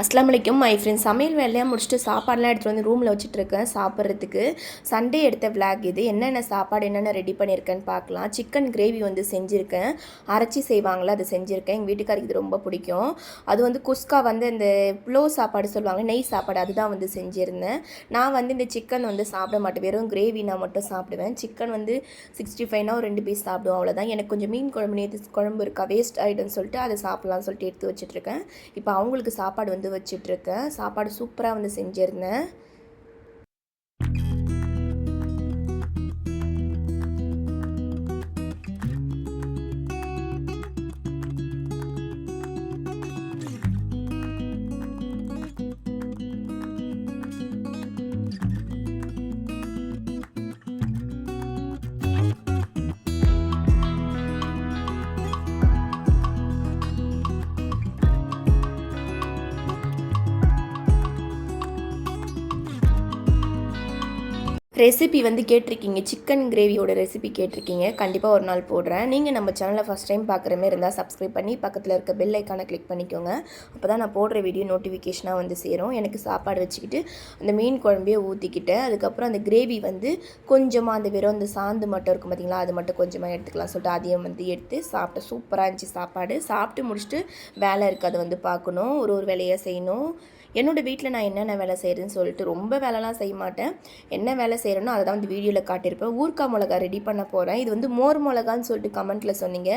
அஸ்லாம் வலைக்கும் my friends சமையல் வேலையாக முடிச்சுட்டு சாப்பாடுலாம் எடுத்துகிட்டு வந்து ரூமில் வச்சுட்ருக்கேன் சாப்பிட்றதுக்கு. சண்டே எடுத்த விளாக் இது. என்னென்ன சாப்பாடு என்னென்ன ரெடி பண்ணியிருக்கேன்னு பார்க்கலாம். சிக்கன் கிரேவி வந்து செஞ்சுருக்கேன். அரைச்சி செய்வாங்களே அது செஞ்சுருக்கேன். எங்கள் வீட்டுக்காருக்கு இது ரொம்ப பிடிக்கும். அது வந்து குஸ்கா வந்து இந்த ப்ளோ சாப்பாடு சொல்லுவாங்க நெய் சாப்பாடு அதுதான் வந்து செஞ்சுருந்தேன். நான் வந்து இந்த சிக்கன் வந்து சாப்பிட மாட்டேன். வெறும் கிரேவி நான் மட்டும் சாப்பிடுவேன். சிக்கன் வந்து சிக்ஸ்டி ஃபைவ்னா ஒரு ரெண்டு பீஸ் சாப்பிடுவோம் அவ்வளோதான் எனக்கு கொஞ்சம் மீன் குழம்பு நேற்று குழம்பு இருக்கா வேஸ்ட் ஆகிடும்னு சொல்லிட்டு அதை சாப்பிட்லாம்னு சொல்லிட்டு எடுத்து வச்சுட்ருக்கேன் இப்போ அவங்களுக்கு சாப்பாடு வந்து வச்சிட்ருக்கேன். சாப்பாடு சூப்பராக வந்து செஞ்சுருந்தேன். ரெசிபி வந்து கேட்டிருக்கீங்க. சிக்கன் கிரேவியோட ரெசிபி கேட்டிருக்கீங்க. கண்டிப்பாக ஒரு நாள் போடுறேன். நீங்கள் நம்ம சேனலை ஃபஸ்ட் டைம் பார்க்குற மாதிரி இருந்தால் சப்ஸ்கிரைப் பண்ணி பக்கத்தில் இருக்க பெல் ஐக்கானை கிளிக் பண்ணிக்கோங்க. அப்போ தான் நான் போடுற வீடியோ நோட்டிஃபிகேஷனாக வந்து சேரும். எனக்கு சாப்பாடு வச்சுக்கிட்டு அந்த மீன் குழம்பையே ஊற்றிக்கிட்டு அதுக்கப்புறம் அந்த கிரேவி வந்து கொஞ்சமாக அந்த வெறும் அந்த சாந்து மட்டும் இருக்கும் பார்த்தீங்களா அது மட்டும் கொஞ்சமாக எடுத்துக்கலாம். சொல்லிட்டு அதையும் வந்து எடுத்து சாப்பிட்டு சூப்பராக இருந்துச்சு சாப்பாடு. சாப்பிட்டு முடிச்சுட்டு வேலை இருக்குது அதை வந்து பார்க்கணும். ஒரு ஒரு வேலையாக செய்யணும். என்னோடய வீட்டில் நான் என்னென்ன வேலை செய்கிறேன்னு சொல்லிட்டு ரொம்ப வேலைலாம் செய்ய மாட்டேன். என்ன வேலை செய்கிறேனோ அதை தான் வந்து வீடியோவில் காட்டியிருப்பேன். ஊர்க்கா மிளகா ரெடி பண்ண போகிறேன் இது வந்து மோர் மிளகான்னு சொல்லிட்டு கமெண்ட்டில் சொன்னீங்க.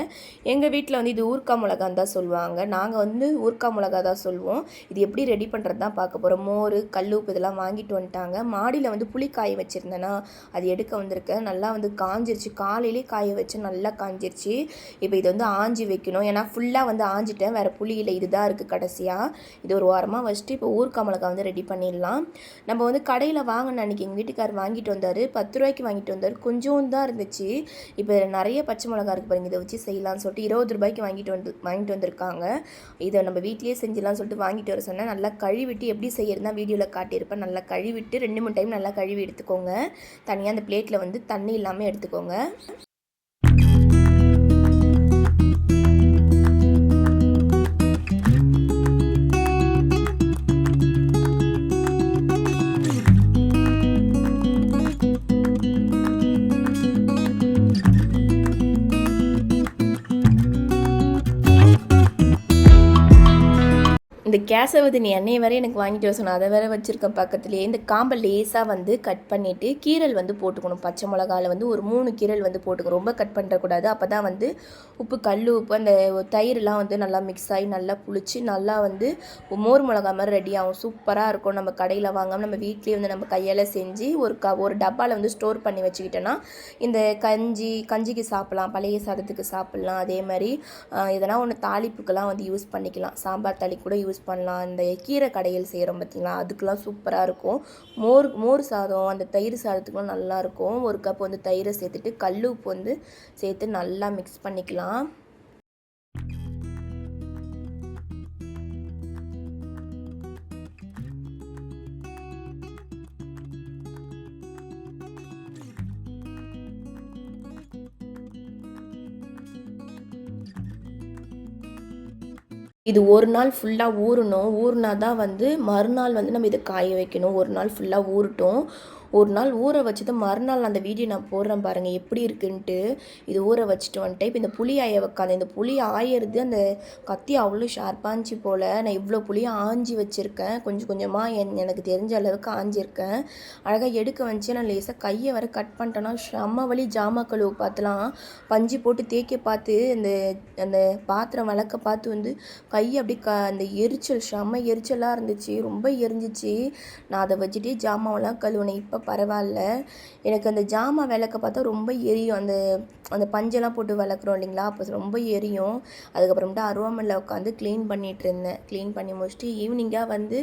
எங்கள் வீட்டில் வந்து இது ஊர்க்கா மிளகான்னு தான் சொல்லுவாங்க. நாங்கள் வந்து ஊர்க்கா மிளகா தான் சொல்லுவோம். இது எப்படி ரெடி பண்ணுறது தான் பார்க்க போகிறோம் மோர் கல் உப்பு இதெல்லாம் வாங்கிட்டு வந்துட்டாங்க. மாடியில் வந்து புளி காய வச்சுருந்தேன்னா அது எடுக்க வந்திருக்கேன். நல்லா வந்து காஞ்சிருச்சு. காலையிலே காய வச்சு நல்லா காஞ்சிருச்சு. இப்போ இது வந்து ஆஞ்சி வைக்கணும். ஏன்னா ஃபுல்லாக வந்து ஆஞ்சிட்டேன். வேறு புளியில் இதுதான் இருக்குது கடைசியாக இது ஒரு வாரமாக வச்சுட்டு இப்போ ஊர்க்கா மிளகா வந்து ரெடி பண்ணிடலாம். நம்ம வந்து கடையில் வாங்கின அன்றைக்கி எங்கள் வீட்டுக்கார் வாங்கிட்டு வந்தார். பத்து ரூபாய்க்கு வாங்கிட்டு வந்தார். கொஞ்சம் தான் இருந்துச்சு. இப்போ நிறைய பச்சை மிளகா இருக்குது பாருங்க. இதை வச்சு செய்யலாம்னு சொல்லிட்டு இருபது ரூபாய்க்கு வாங்கிட்டு வந்து வாங்கிட்டு வந்திருக்காங்க. இதை நம்ம வீட்லேயே செஞ்சலாம்னு சொல்லிட்டு வாங்கிட்டு வர சொன்னேன். நல்லா கழுவிட்டு எப்படி செய்யறதுனா வீடியோவில் காட்டியிருப்பேன். நல்லா கழுவிட்டு ரெண்டு மூணு டைம் நல்லா கழுவி எடுத்துக்கோங்க. தனியாக அந்த பிளேட்டில் வந்து தண்ணி இல்லாமல் எடுத்துக்கோங்க. இந்த கேசவதினி எண்ணெய் வரை எனக்கு வாங்கிட்டு வர சொன்னேன் அதை வேற வச்சுருக்கேன் பக்கத்துலேயே இந்த காம்பை லேசாக வந்து கட் பண்ணிவிட்டு கீரல் வந்து போட்டுக்கணும். பச்சை மிளகாவில் வந்து ஒரு மூணு கீரல் வந்து போட்டுக்கணும். ரொம்ப கட் பண்ணுறக்கூடாது அப்போ தான் வந்து உப்பு கல் உப்பு அந்த தயிரெலாம் வந்து நல்லா மிக்ஸ் ஆகி நல்லா புளிச்சு நல்லா வந்து மோர் மிளகா மாதிரி ரெடி ஆகும். சூப்பராக இருக்கும். நம்ம கடையில் வாங்காமல் நம்ம வீட்லேயே வந்து நம்ம கையால் செஞ்சு ஒரு க ஒரு டப்பாவில் வந்து ஸ்டோர் பண்ணி வச்சுக்கிட்டோன்னா இந்த கஞ்சி கஞ்சிக்கு சாப்பிட்லாம். பழைய சாதத்துக்கு சாப்பிட்லாம். அதே மாதிரி எதனா ஒன்று தாளிப்புக்கெல்லாம் வந்து யூஸ் பண்ணிக்கலாம். சாம்பார் தாளி கூட யூஸ் யூஸ் பண்ணலாம். இந்த கீரை கடையில் செய்கிறோம் பார்த்திங்களா அதுக்கெலாம் சூப்பராக இருக்கும். மோர் மோர் சாதம் அந்த தயிர் சாதத்துக்குலாம் நல்லாயிருக்கும் ஒரு கப் வந்து தயிரை சேர்த்துட்டு கல் உப்பு வந்து சேர்த்து நல்லா மிக்ஸ் பண்ணிக்கலாம். இது ஒரு நாள் ஃபுல்லாக ஊறணும். ஊறினா தான் வந்து மறுநாள் வந்து நம்ம இதை காய வைக்கணும். ஒரு நாள் ஃபுல்லாக ஊறட்டும். ஒரு நாள் ஊற வச்சது மறுநாள் அந்த வீடியோ நான் போடுறேன் பாருங்கள் எப்படி இருக்குன்ட்டு. இது ஊற வச்சுட்டு வந்துட்டு இப்போ இந்த புளி ஆய வைக்காது இந்த புளி ஆயிறது அந்த கத்தி அவ்வளோ ஷார்ப்பாஞ்சி போல். நான் இவ்வளோ புளியை ஆஞ்சி வச்சுருக்கேன். கொஞ்சம் கொஞ்சமாக என் எனக்கு தெரிஞ்ச அளவுக்கு ஆஞ்சிருக்கேன். அழகாக எடுக்க வந்துச்சு. நான் லேசாக கையை வர கட் பண்ணிட்டேன்னா செம்ம வழி ஜாமா கழுவு பார்த்துலாம் பஞ்சு போட்டு தேய்க்க பார்த்து அந்த அந்த பாத்திரம் வளர்க்க பார்த்து வந்து கை அப்படி க அந்த எரிச்சல் செம்ம எரிச்சலாக இருந்துச்சு. ரொம்ப எரிஞ்சிச்சு. நான் அதை வச்சுட்டு ஜாமாவெல்லாம் கழுவுனேன். இப்போ பரவாயில்ல. எனக்கு அந்த ஜாமா விளக்க பார்த்தா ரொம்ப எரியும். அந்த அந்த பஞ்செல்லாம் போட்டு விளக்குறோம் இல்லைங்களா? அப்போ ரொம்ப எரியும். அதுக்கப்புறமேட்டு அருவாமனில் உட்காந்து க்ளீன் பண்ணிகிட்டு இருந்தேன். க்ளீன் பண்ணி முடிச்சுட்டு ஈவினிங்காக வந்து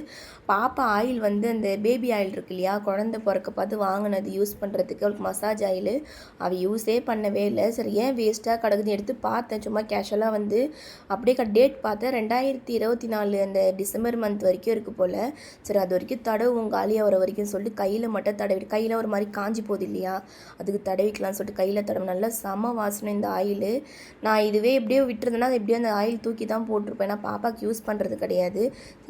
பாப்பா ஆயில் வந்து அந்த பேபி ஆயில் இருக்கு இல்லையா? குழந்த பிறக்க பார்த்து வாங்கினது. யூஸ் பண்ணுறதுக்கு அவளுக்கு மசாஜ் ஆயில் அவள் யூஸே பண்ணவே இல்லை. சரி ஏன் வேஸ்ட்டாக கிடக்குதுன்னு எடுத்து பார்த்தேன். சும்மா கேஷுவலாக வந்து அப்படியே டேட் பார்த்தேன். ரெண்டாயிரத்தி இருபத்தி நாலு அந்த டிசம்பர் மந்த் வரைக்கும் இருக்குது போல். சரி அது வரைக்கும் தடவும் காலியாக வர வரைக்கும் சொல்லிட்டு கையில் மட்டும் தடவி கையில் ஒரு மாதிரி காஞ்சி போகுது இல்லையா? அதுக்கு தடவிக்கலாம்னு சொல்லிட்டு கையில் தடவை நல்லா செம வாசனை இந்த ஆயில். நான் இதுவே எப்படியோ விட்டுருந்தேன்னா அது எப்படியோ அந்த ஆயில் தூக்கி தான் போட்டிருப்பேன். ஏன்னா பாப்பாவுக்கு யூஸ் பண்ணுறது கிடையாது.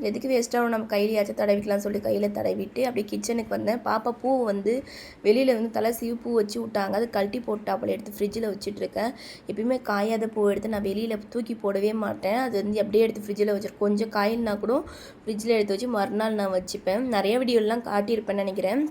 எதுக்கு வேஸ்ட்டாக நம்ம கையிலையாச்சும் தடவிக்கலாம்னு சொல்லிட்டு கையில் தடவிட்டு அப்படியே கிச்சனுக்கு வந்தேன். பாப்பா பூ வந்து வெளியில் வந்து தலை சீவு பூ வச்சு விட்டாங்க. அது கழட்டி போட்டாப்பில் எடுத்து ஃப்ரிட்ஜில் வச்சுட்ருக்கேன் எப்பயுமே காயாத பூ எடுத்து நான் வெளியில் தூக்கி போடவே மாட்டேன். அது வந்து அப்படியே எடுத்து ஃப்ரிட்ஜில் வச்சுருக்கேன் கொஞ்சம் காயில்னா கூட ஃப்ரிட்ஜில் எடுத்து வச்சு மறுநாள் நான் வச்சுப்பேன். நிறைய வீடியோலாம் காட்டியிருப்பேன்னு நினைக்கிறேன்.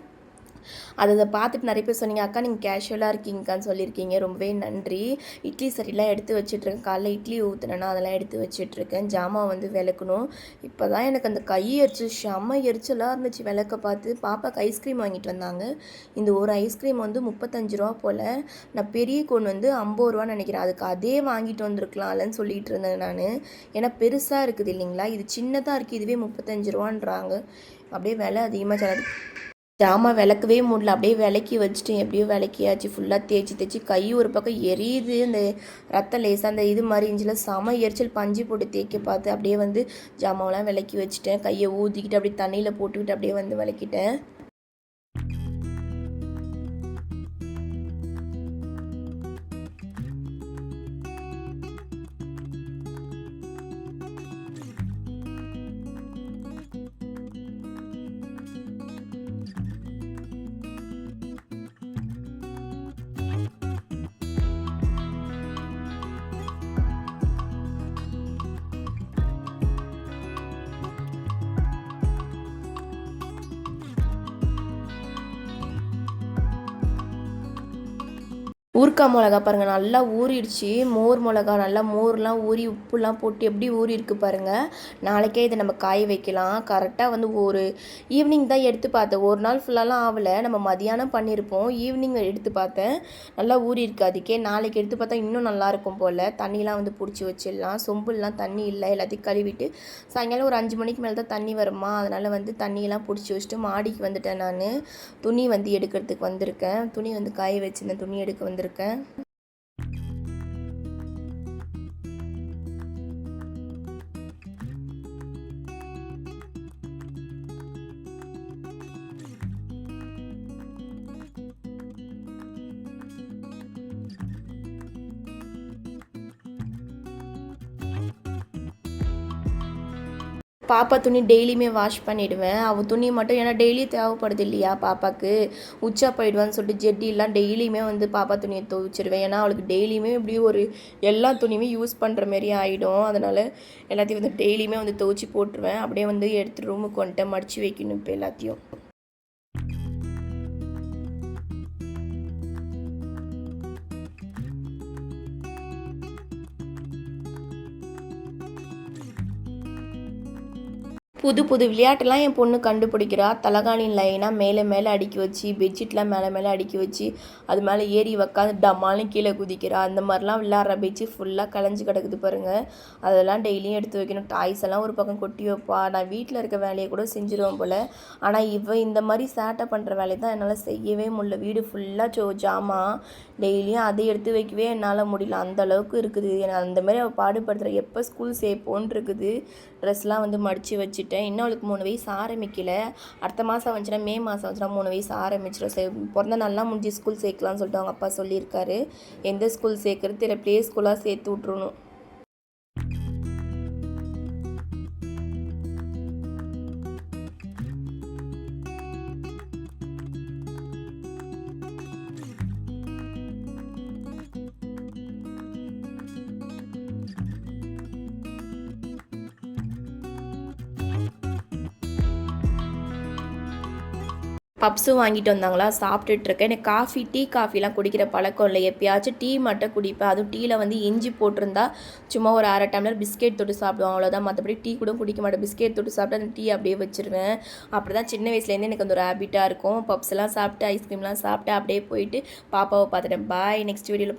அதை பார்த்துட்டு நிறைய பேர் சொன்னீங்க அக்கா நீங்கள் கேஷுவலாக இருக்கீங்கக்கான்னு சொல்லியிருக்கீங்க. ரொம்பவே நன்றி. இட்லி சரியெல்லாம் எடுத்து வச்சிட்ருக்கேன் காலைல இட்லி ஊற்றுனேன்னா அதெல்லாம் எடுத்து வச்சிட்ருக்கேன் ஜாமான் வந்து விளக்கணும். இப்போ தான் எனக்கு அந்த கை எரிச்சு செம்ம எரிச்சலாக இருந்துச்சு விளக்க பார்த்து. பாப்பாக்கு ஐஸ்கிரீம் வாங்கிட்டு வந்தாங்க. இந்த ஒரு ஐஸ்கிரீம் வந்து முப்பத்தஞ்சு ரூபா போல். நான் பெரிய கோன் வந்து ஐம்பது ரூபான்னு நினைக்கிறேன். அதுக்கு அதே வாங்கிட்டு வந்திருக்கலாம்லன்னு சொல்லிட்டு இருந்தேன் நான். ஏன்னா பெருசாக இருக்குது இல்லைங்களா? இது சின்னதாக இருக்குது இதுவே முப்பத்தஞ்சு ரூபான்றாங்க. அப்படியே விலை அதிகமாக சில ஜாமான் விளக்கவே முடியல. அப்படியே விளக்கி வச்சுட்டேன். எப்படியோ விளக்கியாச்சு. ஃபுல்லாக தேய்ச்சி தேய்ச்சி கை ஒரு பக்கம் எரியுது. அந்த ரத்த லேசாக அந்த இது மாதிரி இருந்துச்சுல செம எரிச்சல். பஞ்சு போட்டு தேய்க்க பார்த்து அப்படியே வந்து ஜாமாவெலாம் விளக்கி வச்சுட்டேன். கையை ஊதிக்கிட்டு அப்படியே தண்ணியில் போட்டுக்கிட்டு அப்படியே வந்து விளக்கிட்டேன். ஊறுக்காய் மிளகா பாருங்கள் நல்லா ஊறிடுச்சு. மோர் மிளகா நல்லா மோர்லாம் ஊறி உப்புலாம் போட்டு எப்படி ஊறி இருக்குது பாருங்கள் நாளைக்கே இதை நம்ம காய வைக்கலாம். கரெக்டாக வந்து ஒரு ஈவினிங் தான் எடுத்து பார்த்தேன். ஒரு நாள் ஃபுல்லாலாம் ஆகலை நம்ம மதியானம் பண்ணியிருப்போம். ஈவினிங் எடுத்து பார்த்தேன். நல்லா ஊறி இருக்குது அதுக்கே நாளைக்கு எடுத்து பார்த்தா இன்னும் நல்லாயிருக்கும் போல். தண்ணிலாம் வந்து பிடிச்சி வச்சிடலாம். சொம்புலாம் தண்ணி இல்லை. எல்லாத்தையும் கழுவிட்டு சாயங்காலம் ஒரு அஞ்சு மணிக்கு மேலே தான் தண்ணி வருமா? அதனால் வந்து தண்ணியெல்லாம் பிடிச்சி வச்சுட்டு மாடிக்கு வந்துட்டேன் நான். துணி வந்து எடுக்கிறதுக்கு வந்திருக்கேன். துணி வந்து காய வச்சுருந்தேன். துணி எடுக்க இருக்கேன். பாப்பா துணி டெய்லியுமே வாஷ் பண்ணிவிடுவேன் அவள் துணி மட்டும் ஏன்னா டெய்லி தேவைப்படுது இல்லையா பாப்பாவுக்கு உச்சா போயிடுவான்னு சொல்லிட்டு ஜெட்டிலாம் டெய்லியுமே வந்து பாப்பா துணியை துவைச்சிருவேன். ஏன்னா அவளுக்கு டெய்லியுமே இப்படி ஒரு எல்லா துணியுமே யூஸ் பண்ணுற மாரி ஆகிடும் அதனால் எல்லாத்தையும் வந்து டெய்லியுமே வந்து துவைச்சி போட்டுருவேன். அப்படியே வந்து எடுத்து ரூமுக்கு வந்துட்டு மடித்து வைக்கணும் இப்போ எல்லாத்தையும். புது புது விளையாட்டெல்லாம் என் பொண்ணு கண்டுபிடிக்கிறா. தலகாணி லைனாக மேலே மேலே அடுக்கி வச்சு பெட்ஷீட்லாம் மேலே மேலே அடுக்கி வச்சு அது மேலே ஏறி உக்காந்து டம்மாலும் கீழே குதிக்கிறா. அந்த மாதிரிலாம் விளையாடுற. பெட்ஷீட் ஃபுல்லாக கலைஞ்சு கிடக்குது பாருங்கள் அதெல்லாம் டெய்லியும் எடுத்து வைக்கணும். டாய்ஸ் எல்லாம் ஒரு பக்கம் கொட்டி வைப்பா. நான் வீட்டில் இருக்க வேலையை கூட செஞ்சுருவேன் போல். ஆனால் இவ இந்த மாதிரி சேட்டை பண்ணுற வேலையை தான் என்னால் செய்யவே முடியல. வீடு ஃபுல்லாக சோ ஜாமான் டெய்லியும் அதை எடுத்து வைக்கவே என்னால் முடியல. அந்த அளவுக்கு இருக்குது. அந்த மாதிரி அவள் பாடுபடுத்துகிற எப்போ ஸ்கூல் சேர்ப்போன்னு இருக்குது. ட்ரெஸ்லாம் வந்து மடித்து வச்சுட்டேன். இன்னும் அவளுக்கு மூணு வயசு ஆரம்பிக்கல. அடுத்த மாதம் வந்துச்சுன்னா மே மாதம் வந்துச்சுன்னா மூணு வயசு ஆரம்பிச்சிடும் சே பிறந்த நாள்லாம் முடிஞ்சு ஸ்கூல் சேர்க்கலாம்னு சொல்லிட்டு அவங்க அப்பா சொல்லியிருக்காரு. எந்த ஸ்கூல் சேர்க்குறது இல்லை ப்ளே ஸ்கூலாக சேர்த்து விட்ருணும் பப்ஸும் வாங்கிட்டு வந்தாங்களா? சாப்பிட்டுட்ருக்கேன் எனக்கு காஃபி டீ காஃபிலாம் குடிக்கிற பழக்கம் இல்லை எப்பயாச்சும் டீ மட்டும் குடிப்பேன். அதுவும் டீயில் வந்து இஞ்சி போட்டிருந்தா சும்மா ஒரு அரை டம்ளர் பிஸ்கெட் தொட்டு சாப்பிடுவோம். அவ்வளோதான் மற்றபடி டீ கூட குடிக்க மாட்டேன். பிஸ்கெட் தொட்டு சாப்பிட்டு அந்த டீ அப்படியே வச்சுருவேன். அப்படி தான் சின்ன வயசுலேருந்து எனக்கு அந்த ஒரு ஹேபிட்டாக இருக்கும். பப்ஸ்லாம் சாப்பிட்டு ஐஸ்கிரீம்லாம் சாப்பிட்டு அப்படியே போயிட்டு பாப்பாவை பார்த்துட்டேன். பாய் நெக்ஸ்ட் வீடியோவில்